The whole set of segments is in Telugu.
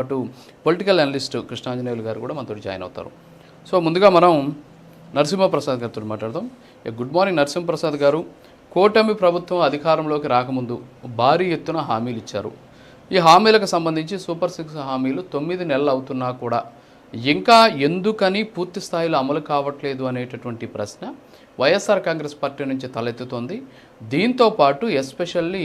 పాటు పొలిటికల్ అనలిస్ట్ కృష్ణాంజనేయులు గారు కూడా మనతో జాయిన్ అవుతారు. సో ముందుగా మనం నరసింహప్రసాద్ గారితో మాట్లాడదాం. గుడ్ మార్నింగ్ నరసింహప్రసాద్ గారు. కూటమి ప్రభుత్వం అధికారంలోకి రాకముందు భారీ ఎత్తున హామీలు ఇచ్చారు. ఈ హామీలకు సంబంధించి సూపర్ సిక్స్ హామీలు తొమ్మిది నెలలు అవుతున్నా కూడా ఇంకా ఎందుకని పూర్తి స్థాయిలో అమలు కావట్లేదు అనేటటువంటి ప్రశ్న వైఎస్ఆర్ కాంగ్రెస్ పార్టీ నుంచి తలెత్తుతోంది. దీంతో పాటు ఎస్పెషల్లీ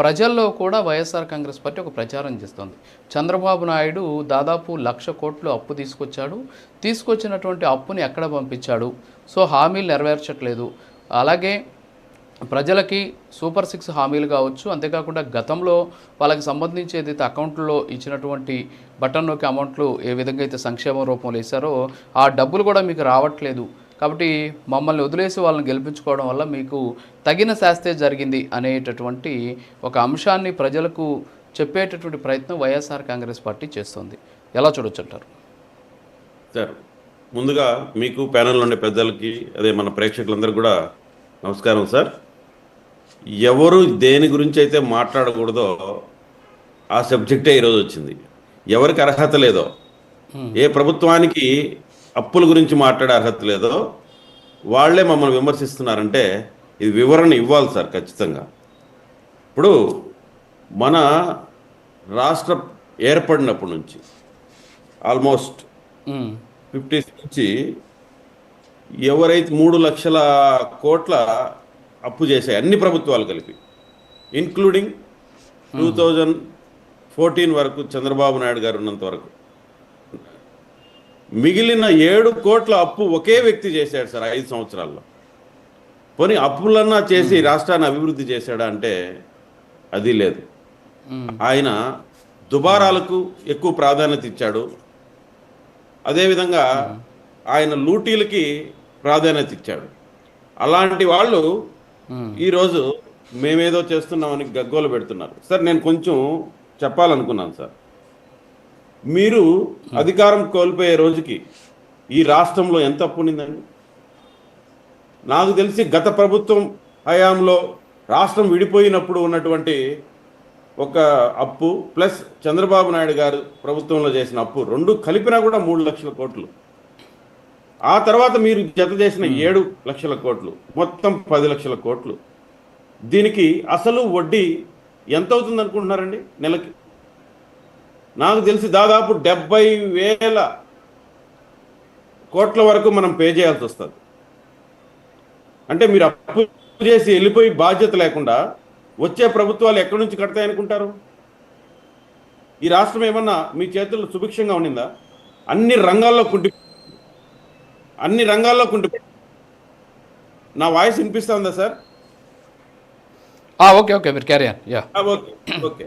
ప్రజల్లో కూడా వైఎస్ఆర్ కాంగ్రెస్ పార్టీ ఒక ప్రచారం చేస్తోంది. చంద్రబాబు నాయుడు దాదాపు లక్ష కోట్లు అప్పు తీసుకొచ్చాడు. తీసుకొచ్చినటువంటి అప్పుని ఎక్కడ పంపించాడు? సో హామీలు నెరవేర్చట్లేదు. అలాగే ప్రజలకి సూపర్ సిక్స్ హామీలు కావచ్చు. అంతేకాకుండా గతంలో వాళ్ళకి సంబంధించి ఏదైతే అకౌంట్లో ఇచ్చినటువంటి బటన్ నొక్కి అమౌంట్లు ఏ విధంగా అయితే సంక్షేమ రూపంలో ఇస్తారో ఆ డబ్బులు కూడా మీకు రావట్లేదు. కాబట్టి మమ్మల్ని వదిలేసి వాళ్ళని గెలిపించుకోవడం వల్ల మీకు తగిన శాస్తే జరిగింది అనేటటువంటి ఒక అంశాన్ని ప్రజలకు చెప్పేటటువంటి ప్రయత్నం వైఎస్ఆర్ కాంగ్రెస్ పార్టీ చేస్తుంది. ఎలా చూడొచ్చు అంటారు సార్ ముందుగా మీకు ప్యానెల్లో ఉండే పెద్దలకి అదే మన ప్రేక్షకులందరూ కూడా నమస్కారం సార్. ఎవరు దేని గురించి అయితే మాట్లాడకూడదో ఆ సబ్జెక్టే ఈరోజు వచ్చింది. ఎవరికి అర్హత లేదో ఏ ప్రభుత్వానికి అప్పుల గురించి మాట్లాడే అర్హత లేదో వాళ్ళే మమ్మల్ని విమర్శిస్తున్నారంటే ఇది వివరణ ఇవ్వాలి సార్ ఖచ్చితంగా. ఇప్పుడు మన రాష్ట్ర ఏర్పడినప్పటి నుంచి ఆల్మోస్ట్ ఉమ్, ఫిఫ్టీ నుంచి ఎవరైతే మూడు లక్షల కోట్ల అప్పు చేశాయి అన్ని ప్రభుత్వాలు కలిపి ఇన్క్లూడింగ్ టూ థౌజండ్ ఫోర్టీన్ వరకు చంద్రబాబు నాయుడు గారు ఉన్నంత వరకు. మిగిలిన ఏడు కోట్ల అప్పు ఒకే వ్యక్తి చేశాడు సార్ ఐదు సంవత్సరాల్లో. పోనీ అప్పులన్నా చేసి రాష్ట్రాన్ని అభివృద్ధి చేశాడా అంటే అది లేదు. ఆయన దుబారాలకు ఎక్కువ ప్రాధాన్యత ఇచ్చాడు. అదేవిధంగా ఆయన లూటీలకి ప్రాధాన్యత ఇచ్చాడు. అలాంటి వాళ్ళు ఈరోజు మేమేదో చేస్తున్నామని గగ్గోలు పెడుతున్నారు. సార్ నేను కొంచెం చెప్పాలనుకున్నాను సార్. మీరు అధికారం కోల్పోయే రోజుకి ఈ రాష్ట్రంలో ఎంత అప్పు ఉండిందండి? నాకు తెలిసి గత ప్రభుత్వం హయాంలో రాష్ట్రం విడిపోయినప్పుడు ఉన్నటువంటి ఒక అప్పు ప్లస్ చంద్రబాబు నాయుడు గారు ప్రభుత్వంలో చేసిన అప్పు రెండు కలిపినా కూడా మూడు లక్షల కోట్లు. ఆ తర్వాత మీరు జత చేసిన ఏడు లక్షల కోట్లు మొత్తం పది లక్షల కోట్లు. దీనికి అసలు వడ్డీ ఎంత అవుతుంది అనుకుంటున్నారండి నెలకి? నాకు తెలిసి దాదాపు డెబ్బై వేల కోట్ల వరకు మనం పే చేయాల్సి వస్తుంది. అంటే మీరు అప్పు చేసి వెళ్ళిపోయి బాధ్యత లేకుండా వచ్చే ప్రభుత్వాలు ఎక్కడి నుంచి కడతాయనుకుంటారు? ఈ రాష్ట్రం ఏమన్నా మీ చేతుల్లో సుభిక్షంగా ఉండిందా? అన్ని రంగాల్లో కుంటి అన్ని రంగాల్లో కుంటి నా వాయిస్ వినిపిస్తుందా సార్? ఓకే ఓకే మీరు క్యారీ యా ఓకే ఓకే.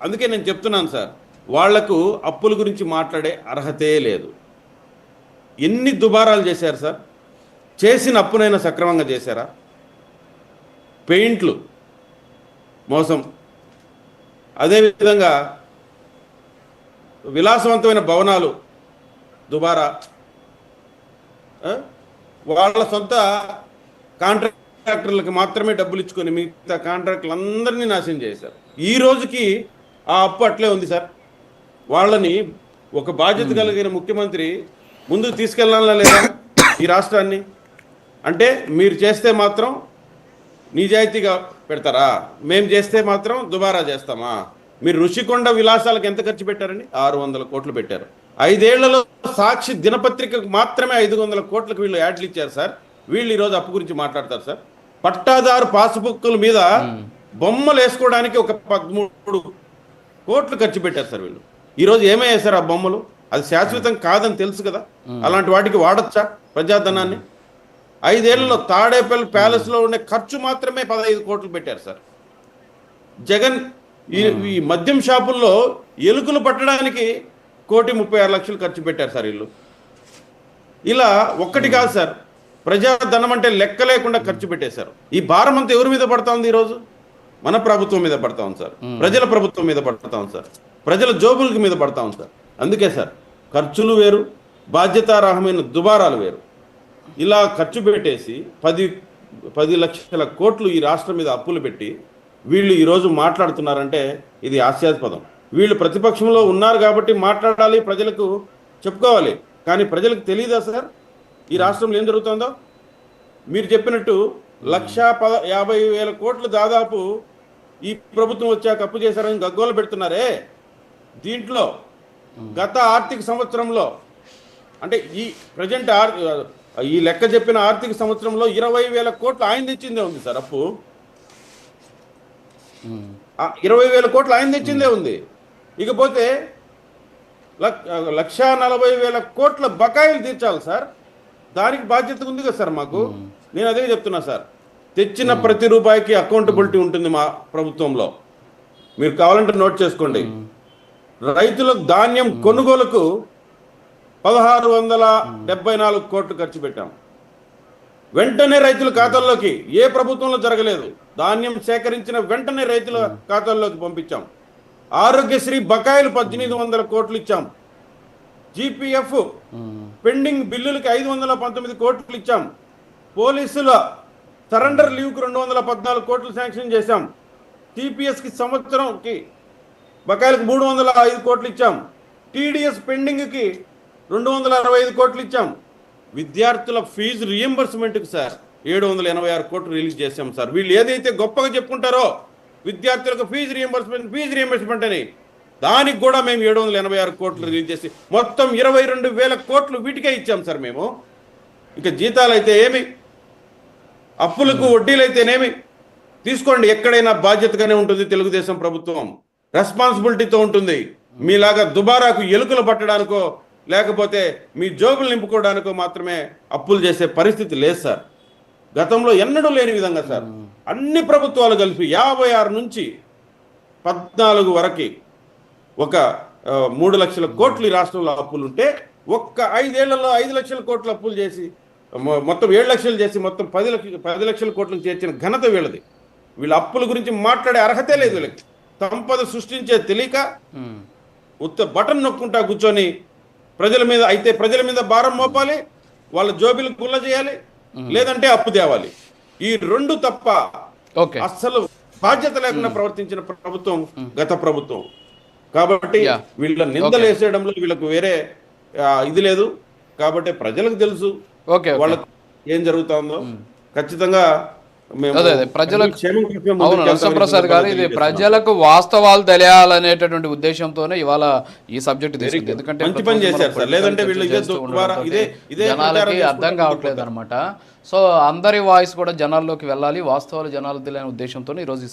అందుకే నేను చెప్తున్నాను సార్. వాళ్ళకు అప్పుల గురించి మాట్లాడే అర్హతే లేదు. ఎన్ని దుబారాలు చేశారు సార్? చేసిన అప్పునైనా సక్రమంగా చేశారా? పెయింట్లు మోసం. అదేవిధంగా విలాసవంతమైన భవనాలు దుబారా. వాళ్ళ సొంత కాంట్రాక్టర్లకు మాత్రమే డబ్బులు ఇచ్చుకొని మిగతా కాంట్రాక్టులు అందరినీ నాశనం చేశారు. ఈ రోజుకి ఆ అప్పు అట్లే ఉంది సార్. వాళ్ళని ఒక బాధ్యత కలిగిన ముఖ్యమంత్రి ముందుకు తీసుకెళ్ళాలా లేదా ఈ రాష్ట్రాన్ని? అంటే మీరు చేస్తే మాత్రం నిజాయితీగా పెడతారా? మేము చేస్తే మాత్రం దుబారా చేస్తామా? మీరు ఋషికొండ విలాసాలకు ఎంత ఖర్చు పెట్టారండి? ఆరు వందల కోట్లు పెట్టారు. ఐదేళ్ళలో సాక్షి దినపత్రికకు మాత్రమే ఐదు వందల కోట్లకు వీళ్ళు యాడ్లు ఇచ్చారు సార్. వీళ్ళు ఈరోజు అప్పు గురించి మాట్లాడతారు సార్. పట్టాదారు పాసుబుక్కుల మీద బొమ్మలు వేసుకోవడానికి ఒక పదమూడు కోట్లు ఖర్చు పెట్టారు సార్ వీళ్ళు. ఈరోజు ఏమయ్యాయి సార్ ఆ బొమ్మలు? అది శాశ్వతం కాదని తెలుసు కదా. అలాంటి వాటికి వాడచ్చా ప్రజాధనాన్ని? ఐదేళ్ళలో తాడేపల్లి ప్యాలెస్లో ఉండే ఖర్చు మాత్రమే పదహైదు కోట్లు పెట్టారు సార్. జగన్ ఈ ఈ మద్యం షాపుల్లో ఎలుకలు పట్టడానికి కోటి ముప్పై ఆరు లక్షలు ఖర్చు పెట్టారు సార్ వీళ్ళు ఇలా ఒక్కటి కాదు సార్ ప్రజాధనం అంటే లెక్క లేకుండా ఖర్చు పెట్టేశారు. ఈ భారం అంతా ఎవరి మీద పడతా ఉంది ఈరోజు మన ప్రభుత్వం మీద పడతా ఉంది సార్ ప్రజల ప్రభుత్వం మీద పడతా ఉంది సార్. ప్రజల జోబులకి మీద పడతా ఉంది సార్ అందుకే సార్ ఖర్చులు వేరు బాధ్యతారాహమైన దుబారాలు వేరు. ఇలా ఖర్చు పెట్టేసి పది పది లక్షల కోట్లు ఈ రాష్ట్రం మీద అప్పులు పెట్టి వీళ్ళు ఈరోజు మాట్లాడుతున్నారంటే ఇది హాస్యాస్పదం. వీళ్ళు ప్రతిపక్షంలో ఉన్నారు కాబట్టి మాట్లాడాలి ప్రజలకు చెప్పుకోవాలి. కానీ ప్రజలకు తెలియదా సార్? ఈ రాష్ట్రంలో ఏం జరుగుతుందో? మీరు చెప్పినట్టు లక్ష పద యాభై వేల కోట్లు దాదాపు ఈ ప్రభుత్వం వచ్చాక అప్పు చేశారని గగ్గోలు పెడుతున్నారే? దీంట్లో గత ఆర్థిక సంవత్సరంలో అంటే ఈ ప్రజెంట్ ఆర్ ఈ లెక్క చెప్పిన ఆర్థిక సంవత్సరంలో ఇరవై వేల కోట్లు ఆయన తెచ్చిందే ఉంది సార్ అప్పు. ఇరవై వేల కోట్లు ఆయన తెచ్చిందే ఉంది. ఇకపోతే లక్- లక్ష నలభై వేల కోట్ల బకాయిలు తీర్చాలి సార్. దానికి బాధ్యత ఉంది కదా సార్ మాకు. నేను అదే చెప్తున్నా సార్. తెచ్చిన ప్రతి రూపాయికి అకౌంటబిలిటీ ఉంటుంది మా ప్రభుత్వంలో. మీరు కావాలంటే నోట్ చేసుకోండి. రైతులకు ధాన్యం కొనుగోలుకు పదహారు వందల డెబ్బై నాలుగు కోట్లు ఖర్చు పెట్టాం. వెంటనే రైతుల ఖాతాల్లోకి ఏ ప్రభుత్వంలో జరగలేదు ధాన్యం సేకరించిన వెంటనే రైతుల ఖాతాల్లోకి పంపించాం. ఆరోగ్యశ్రీ బకాయిలు పద్దెనిమిది వందల కోట్లు ఇచ్చాం. జీపీఎఫ్. పెండింగ్ బిల్లులకి ఐదు వందల పంతొమ్మిది కోట్లు ఇచ్చాం. పోలీసుల సరెండర్ లీవ్కి రెండు వందల పద్నాలుగు కోట్లు శాంక్షన్ చేశాం. టీపీఎస్కి సంవత్సరంకి బకాయిలకు మూడు వందల ఐదు కోట్లు ఇచ్చాం. టీడీఎస్ పెండింగ్కి రెండు వందల అరవై ఐదు కోట్లు ఇచ్చాం. విద్యార్థుల ఫీజు రియంబర్స్మెంట్కి సార్ ఏడు వందల ఎనభై ఆరు కోట్లు రిలీజ్ చేశాం సార్. వీళ్ళు ఏదైతే గొప్పగా చెప్పుకుంటారో విద్యార్థులకు ఫీజు రియంబర్స్మెంట్ ఫీజు రియంబర్స్మెంట్ అని దానికి కూడా మేము ఏడు వందల ఎనభై ఆరు కోట్లు రిలీజ్ చేసి మొత్తం ఇరవై రెండు వేల కోట్లు వీటికే ఇచ్చాం సార్ మేము. ఇక జీతాలు అయితే ఏమి? అప్పులకు వడ్డీలు అయితేనేమి? తీసుకోండి ఎక్కడైనా బాధ్యతగానే ఉంటుంది తెలుగుదేశం ప్రభుత్వం. రెస్పాన్సిబిలిటీతో ఉంటుంది. మీలాగా దుబారాకు ఎలుకలు పట్టడానికో లేకపోతే మీ జోబులు నింపుకోవడానికో మాత్రమే అప్పులు చేసే పరిస్థితి లేదు సార్. గతంలో ఎన్నడూ లేని విధంగా సార్. అన్ని ప్రభుత్వాలు కలిపి యాభై ఆరు నుంచి పద్నాలుగు వరకు ఒక మూడు లక్షల కోట్లు ఈ రాష్ట్రంలో అప్పులు ఉంటే ఒక్క ఐదేళ్ళలో ఐదు లక్షల కోట్లు అప్పులు చేసి మొత్తం ఏడు లక్షలు చేసి మొత్తం పది లక్ష పది లక్షల కోట్లు చేర్చిన ఘనత వీళ్ళది. వీళ్ళ అప్పుల గురించి మాట్లాడే అర్హతే లేదు వీళ్ళకి. సంపద సృష్టించే తెలియక. ఉత్త బటన్ నొక్కుంటా కూర్చొని ప్రజల మీద అయితే ప్రజల మీద భారం మోపాలి వాళ్ళ జోబిలు గుల్ల చేయాలి లేదంటే అప్పు తేవాలి. ఈ రెండు తప్ప ఓకే. అస్సలు బాధ్యత లేకుండా ప్రవర్తించిన ప్రభుత్వం గత ప్రభుత్వం. కాబట్టి. వీళ్ళ నిందలు వేసేయడంలో వీళ్ళకు వేరే ఇది లేదు. కాబట్టి ప్రజలకు తెలుసు వాళ్ళకు ఏం జరుగుతుందో. ఖచ్చితంగా ప్రజలకు అవును నరసింహప్రసాద్ గారు ఇది. ప్రజలకు వాస్తవాలు తెలియాలనేటటువంటి ఉద్దేశంతోనే ఇవాళ ఈ సబ్జెక్ట్ తీసుకుంది. ఎందుకంటే జనాలకి అర్థం కావట్లేదు అనమాట సో అందరి వాయిస్ కూడా జనాల్లోకి వెళ్ళాలి వాస్తవాలు జనాలు తెలియని ఉద్దేశంతో ఈరోజు ఈ